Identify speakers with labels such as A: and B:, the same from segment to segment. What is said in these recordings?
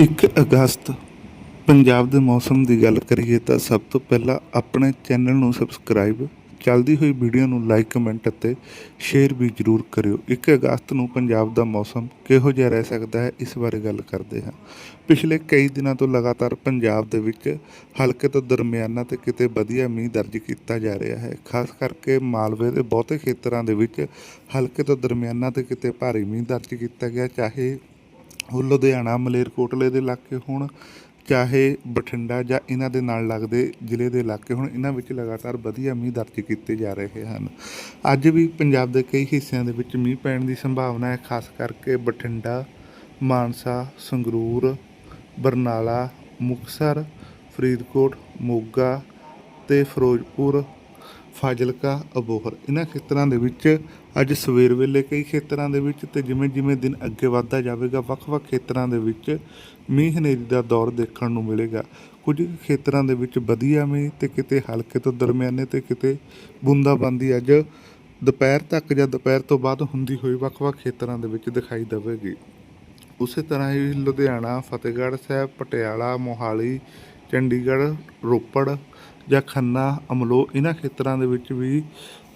A: 1 ਅਗਸਤ ਪੰਜਾਬ ਦੇ ਮੌਸਮ ਦੀ ਗੱਲ ਕਰੀਏ ਤਾਂ ਸਭ ਤੋਂ ਪਹਿਲਾਂ ਆਪਣੇ ਚੈਨਲ ਨੂੰ ਸਬਸਕ੍ਰਾਈਬ, ਚੱਲਦੀ ਹੋਈ ਵੀਡੀਓ ਨੂੰ ਲਾਈਕ, ਕਮੈਂਟ ਅਤੇ ਸ਼ੇਅਰ ਵੀ ਜ਼ਰੂਰ ਕਰਿਓ। 1 ਅਗਸਤ ਨੂੰ ਪੰਜਾਬ ਦਾ ਮੌਸਮ ਕਿਹੋ ਜਿਹਾ ਰਹਿ ਸਕਦਾ ਹੈ, ਇਸ ਬਾਰੇ ਗੱਲ ਕਰਦੇ ਹਾਂ। ਪਿਛਲੇ ਕਈ ਦਿਨਾਂ ਤੋਂ ਲਗਾਤਾਰ ਪੰਜਾਬ ਦੇ ਵਿੱਚ ਹਲਕੇ ਤੋਂ ਦਰਮਿਆਨਾ ਤੇ ਕਿਤੇ ਵਧੀਆ ਮੀਂਹ ਦਰਜ ਕੀਤਾ ਜਾ ਰਿਹਾ ਹੈ। ਖਾਸ ਕਰਕੇ ਮਾਲਵੇ ਦੇ ਬਹੁਤੇ ਖੇਤਰਾਂ ਦੇ ਵਿੱਚ ਹਲਕੇ ਤੋਂ ਦਰਮਿਆਨਾ ਤੇ ਕਿਤੇ ਭਾਰੀ ਮੀਂਹ ਦਰਜ ਕੀਤਾ ਗਿਆ, ਚਾਹੇ ਉਹ ਲੁਧਿਆਣਾ, ਮਲੇਰਕੋਟਲੇ ਦੇ ਇਲਾਕੇ ਹੋਣ ਚਾਹੇ ਬਠਿੰਡਾ ਜਾਂ ਇਹਨਾਂ ਦੇ ਨਾਲ ਲੱਗਦੇ ਜ਼ਿਲ੍ਹੇ ਦੇ ਇਲਾਕੇ ਹੋਣ ਇਹਨਾਂ ਵਿੱਚ ਲਗਾਤਾਰ ਵਧੀਆ ਮੀਂਹ ਦਰਜ ਕੀਤੇ ਜਾ ਰਹੇ ਹਨ। ਅੱਜ ਵੀ ਪੰਜਾਬ ਦੇ ਕਈ ਹਿੱਸਿਆਂ ਦੇ ਵਿੱਚ ਮੀਂਹ ਪੈਣ ਦੀ ਸੰਭਾਵਨਾ ਹੈ, ਖਾਸ ਕਰਕੇ ਬਠਿੰਡਾ, ਮਾਨਸਾ, ਸੰਗਰੂਰ, ਬਰਨਾਲਾ, ਮੁਕਤਸਰ, ਫਰੀਦਕੋਟ, ਮੋਗਾ ਤੇ ਫਿਰੋਜ਼ਪੁਰ ਫਾਜ਼ਿਲਕਾ, ਅਬੋਹਰ। ਇਹਨਾਂ ਖੇਤਰਾਂ ਦੇ ਵਿੱਚ ਅੱਜ ਸਵੇਰ ਵੇਲੇ ਕਈ ਖੇਤਰਾਂ ਦੇ ਵਿੱਚ ਤੇ ਜਿਵੇਂ ਜਿਵੇਂ ਦਿਨ ਅੱਗੇ ਵੱਧਦਾ ਜਾਵੇਗਾ, ਵੱਖ-ਵੱਖ ਖੇਤਰਾਂ ਦੇ ਵਿੱਚ ਮੀਂਹ ਹਨੇਰੀ ਦਾ ਦੌਰ ਦੇਖਣ ਨੂੰ ਮਿਲੇਗਾ। ਕੁਝ ਖੇਤਰਾਂ ਦੇ ਵਿੱਚ ਵਧੀਆ ਮੀਂਹ ਤੇ ਕਿਤੇ ਹਲਕੇ ਤੋਂ ਦਰਮਿਆਨੇ ਤੇ ਕਿਤੇ ਬੂੰਦਾਬਾਂਦੀ ਅੱਜ ਦੁਪਹਿਰ ਤੱਕ ਜਾਂ ਦੁਪਹਿਰ ਤੋਂ ਬਾਅਦ ਹੁੰਦੀ ਹੋਈ ਵੱਖ-ਵੱਖ ਖੇਤਰਾਂ ਦੇ ਵਿੱਚ ਦਿਖਾਈ ਦੇਵੇਗੀ। ਉਸੇ ਤਰ੍ਹਾਂ ਹੀ ਲੁਧਿਆਣਾ, ਫਤਿਹਗੜ੍ਹ ਸਾਹਿਬ, ਪਟਿਆਲਾ, ਮੋਹਾਲੀ, ਚੰਡੀਗੜ੍ਹ, ਰੋਪੜ ਜਾਂ ਖੰਨਾ, ਅਮਲੋ, ਇਹਨਾਂ ਖੇਤਰਾਂ ਦੇ ਵਿੱਚ ਵੀ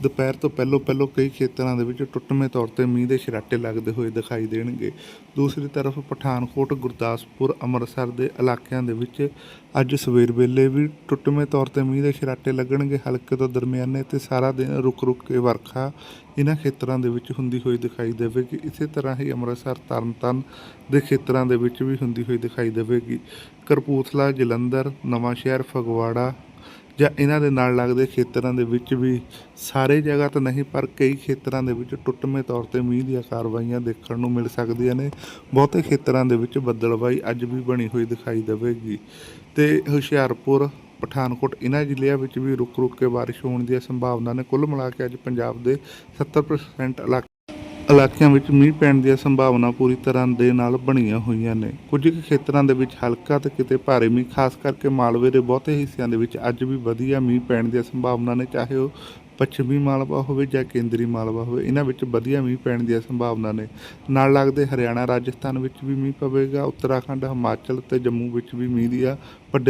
A: ਦੁਪਹਿਰ ਤੋਂ ਪਹਿਲਾਂ ਪਹਿਲਾਂ ਕਈ ਖੇਤਰਾਂ ਦੇ ਵਿੱਚ ਟੁੱਟਵੇਂ ਤੌਰ ਤੇ ਮੀਂਹ ਦੇ ਛਰਾਟੇ ਲੱਗਦੇ ਹੋਏ ਦਿਖਾਈ ਦੇਣਗੇ। ਦੂਸਰੀ ਤਰਫ ਪਠਾਨਕੋਟ, ਗੁਰਦਾਸਪੁਰ, ਅੰਮ੍ਰਿਤਸਰ ਦੇ ਇਲਾਕਿਆਂ ਦੇ ਵਿੱਚ ਅੱਜ ਸਵੇਰ ਵੇਲੇ ਵੀ ਟੁੱਟਵੇਂ ਤੌਰ ਤੇ ਮੀਂਹ ਦੇ ਛਰਾਟੇ ਲੱਗਣਗੇ। ਹਲਕੇ ਤੋਂ ਦਰਮਿਆਨੇ ਤੇ ਸਾਰਾ ਦਿਨ ਰੁਕ ਰੁਕ ਕੇ ਵਰਖਾ ਇਹਨਾਂ ਖੇਤਰਾਂ ਦੇ ਵਿੱਚ ਹੁੰਦੀ ਹੋਈ ਦਿਖਾਈ ਦੇਵੇਗੀ। ਇਸੇ ਤਰ੍ਹਾਂ ਹੀ ਅੰਮ੍ਰਿਤਸਰ, ਤਰਨਤਾਰਨ ਦੇ ਖੇਤਰਾਂ ਦੇ ਵਿੱਚ ਵੀ ਹੁੰਦੀ ਹੋਈ ਦਿਖਾਈ ਦੇਵੇਗੀ। ਕਰਪੂਥਲਾ, ਜਲੰਧਰ ਨਵਾਂ ਸ਼ਹਿਰ ਫਗਵਾੜਾ ਜਾਂ ਇਹਨਾਂ ਦੇ ਨਾਲ ਲੱਗਦੇ ਖੇਤਰਾਂ ਦੇ ਵਿੱਚ ਵੀ ਸਾਰੇ ਜਗ੍ਹਾ ਤਾਂ ਨਹੀਂ, ਪਰ ਕਈ ਖੇਤਰਾਂ ਦੇ ਵਿੱਚ ਟੁੱਟਵੇਂ ਤੌਰ ਤੇ ਮੀਂਹ ਦੀਆਂ ਕਾਰਵਾਈਆਂ ਦੇਖਣ ਨੂੰ ਮਿਲ ਸਕਦੀਆਂ ਨੇ। ਬਹੁਤੇ ਖੇਤਰਾਂ ਦੇ ਵਿੱਚ ਬੱਦਲਬਾਈ ਅੱਜ ਵੀ ਬਣੀ ਹੋਈ ਦਿਖਾਈ ਦੇਵੇਗੀ। ਤੇ ਹੁਸ਼ਿਆਰਪੁਰ, ਪਠਾਨਕੋਟ ਇਹਨਾਂ ਜ਼ਿਲ੍ਹਿਆਂ ਵਿੱਚ ਵੀ ਰੁਕ ਰੁਕ ਕੇ ਬਾਰਿਸ਼ ਹੋਣ ਦੀਆਂ ਸੰਭਾਵਨਾ ਨੇ। ਕੁੱਲ ਮਿਲਾ ਕੇ ਅੱਜ ਪੰਜਾਬ ਦੇ 70% ਇਲਾਕੇ ਇਲਾਕਿਆਂ ਵਿੱਚ ਮੀਂਹ ਪੈਣ ਦੀਆਂ ਸੰਭਾਵਨਾ ਪੂਰੀ ਤਰ੍ਹਾਂ ਦੇ ਨਾਲ ਬਣੀਆਂ ਹੋਈਆਂ ਨੇ। ਕੁਝ ਕੁ ਖੇਤਰਾਂ ਦੇ ਵਿੱਚ ਹਲਕਾ ਤੇ ਕਿਤੇ ਭਾਰੀ ਮੀਂਹ, ਖਾਸ ਕਰਕੇ ਮਾਲਵੇ ਦੇ ਬਹੁਤੇ ਹਿੱਸਿਆਂ ਦੇ ਵਿੱਚ ਅੱਜ ਵੀ ਵਧੀਆ ਮੀਂਹ ਪੈਣ ਦੀਆਂ ਸੰਭਾਵਨਾ ਨੇ। ਚਾਹੇ ਉਹ ਪੱਛਮੀ ਮਾਲਵਾ ਹੋਵੇ ਜਾਂ ਕੇਂਦਰੀ ਮਾਲਵਾ ਹੋਵੇ, ਇਹਨਾਂ ਵਿੱਚ ਵਧੀਆ ਮੀਂਹ ਪੈਣ ਦੀਆਂ ਸੰਭਾਵਨਾ ਨੇ। ਨਾਲ ਲੱਗਦੇ ਹਰਿਆਣਾ, ਰਾਜਸਥਾਨ ਵਿੱਚ ਵੀ ਮੀਂਹ ਪਵੇਗਾ, ਉੱਤਰਾਖੰਡ, ਹਿਮਾਚਲ ਤੇ ਜੰਮੂ ਵਿੱਚ ਵੀ ਮੀਂਹ ਦੀਆਂ ਵੱਡੇ